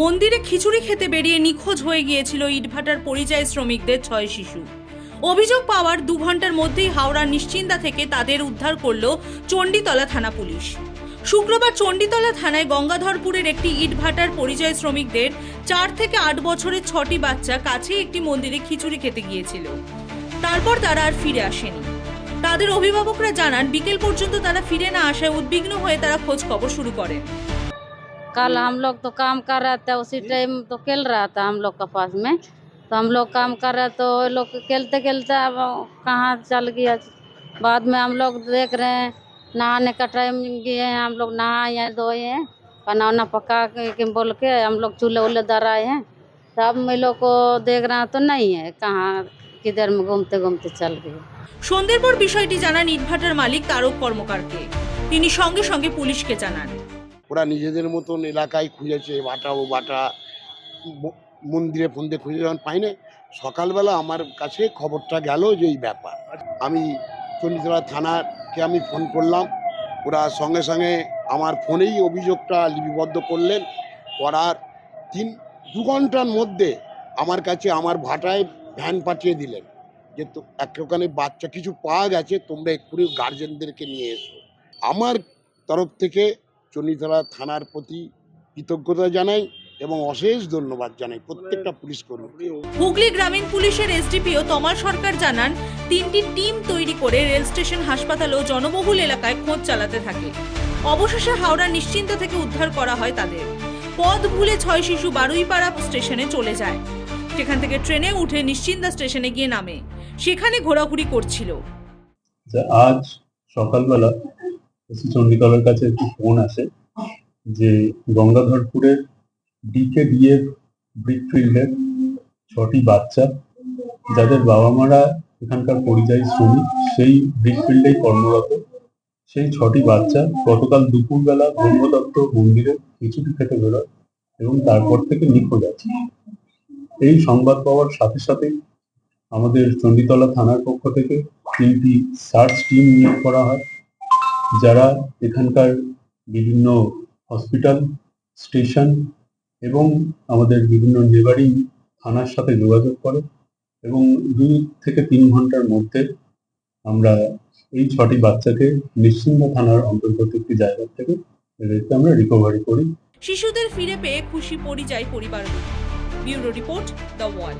মন্দিরে খিচুড়ি খেতে বেরিয়ে নিখোঁজ হয়ে গিয়েছিল ইটভাটার পরিযায়ী শ্রমিকদের ছয় শিশু। অভিযোগ পাওয়ার দু ঘণ্টার মধ্যেই হাওড়ার নিশ্চিন্তা থেকে তাদের উদ্ধার করল চণ্ডীতলা থানা পুলিশ। শুক্রবার চণ্ডীতলা থানায় গঙ্গাধরপুরের একটি ইটভাটার পরিযায়ী শ্রমিকদের চার থেকে আট বছরের ছটি বাচ্চা কাছে একটি মন্দিরে খিচুড়ি খেতে গিয়েছিল। তারপর তারা আর ফিরে আসেনি। তাদের অভিভাবকরা জানান, বিকেল পর্যন্ত তারা ফিরে না আসায় উদ্বিগ্ন হয়ে তারা খোঁজ খবর শুরু করেন। कल हम लोग तो काम कर रहे थे उसी टाइम तो खेल रहा था हम लोग के पास में तो हम लोग काम कर रहे तो ये लोग खेलते खेलते अब कहाँ चल गया बाद में हम लोग देख रहे हैं नहाने का टाइम गए हैं हम लोग नहाए हैं धोए हैं खाना वाना पका के के बोल के हम लोग चूल्हे उल्हे दर आए हैं तब हम लोग को देख रहे हैं तो नहीं है कहाँ किधर में घूमते घूमते चल गए সন্ধ্যের পর বিষয়টি জানান ইটভাটার মালিক তারক কর্মকারকে তিনি সঙ্গে সঙ্গে পুলিশকে জানান ওরা নিজেদের মতন এলাকায় খুঁজেছে, বাটা ও বাটা মন্দিরে ফন্দিরে খুঁজে যখন পাইনি, সকালবেলা আমার কাছে খবরটা গেল যে এই ব্যাপার। আমি চণ্ডীতলা থানাকে আমি ফোন করলাম, ওরা সঙ্গে সঙ্গে আমার ফোনেই অভিযোগটা লিপিবদ্ধ করলেন। করার তিন, দু ঘণ্টার মধ্যে আমার কাছে আমার ভাটায় ভ্যান পাঠিয়ে দিলেন যে তো এক ওখানে বাচ্চা কিছু পাওয়া গেছে, তোমরা এক্ষুনি গার্জেনদেরকে নিয়ে এসো। আমার তরফ থেকে চণ্ডীতলা থানার প্রতি কৃতজ্ঞতা জানাই এবং অশেষ ধন্যবাদ জানাই প্রত্যেকটা পুলিশ কর্মী হুগলি গ্রামীণ পুলিশের এসডিপিও তমাল সরকার জানান তিনটি টিম তৈরি করে রেল স্টেশন হাসপাতাল ও জনবহুল এলাকায় খোঁজ চালাতে থাকে। অবশেষে হাওড়া নিশ্চিন্ত থেকে উদ্ধার করা হয় তাদের। পথ ভুলে ছয় শিশু বারুইপাড়া স্টেশনে চলে যায়। সেখান থেকে ট্রেনে উঠে নিশ্চিন্দা স্টেশনে গিয়ে নামে। সেখানে ঘোরাঘুরি করছিল। যে আজ সকালবেলা এসি চণ্ডীতলার কাছে একটি ফোন আসে যে গঙ্গাধরপুরের ডিকেডিএফ ব্রিকফিল্ডের ছটি বাচ্চা, যাদের বাবা মারা এখানকার পরিযায়ী শ্রমিক, সেই ব্রিকফিল্ডেই কর্মরত। সেই ছটি বাচ্চা গতকাল দুপুরবেলা ব্রহ্মদত্ত মন্দিরে খিচুড়ি খেতে বেরোয় এবং তারপর থেকে নিখোঁজ। আছে এই সংবাদ পাওয়ার সাথে সাথেই আমাদের চণ্ডীতলা থানার পক্ষ থেকে তিনটি সার্চ টিম নিয়োগ করা হয়। যারা এখানকার বিভিন্ন হসপিটাল স্টেশন এবং আমাদের বিভিন্ন নেবারিং থানার সাথে যোগাযোগ করে এবং দুই থেকে তিন ঘণ্টার মধ্যে আমরা এই ছটি বাচ্চাকে নিশ্চিন্ত থানার অন্তর্গত একটি জায়গা থেকে এদেরকে আমরা রিকভারি করি। শিশুদের ফিরে পেয়ে খুশি পরিযায়ী পরিবার ব্যুরো রিপোর্ট দ্য ওয়াল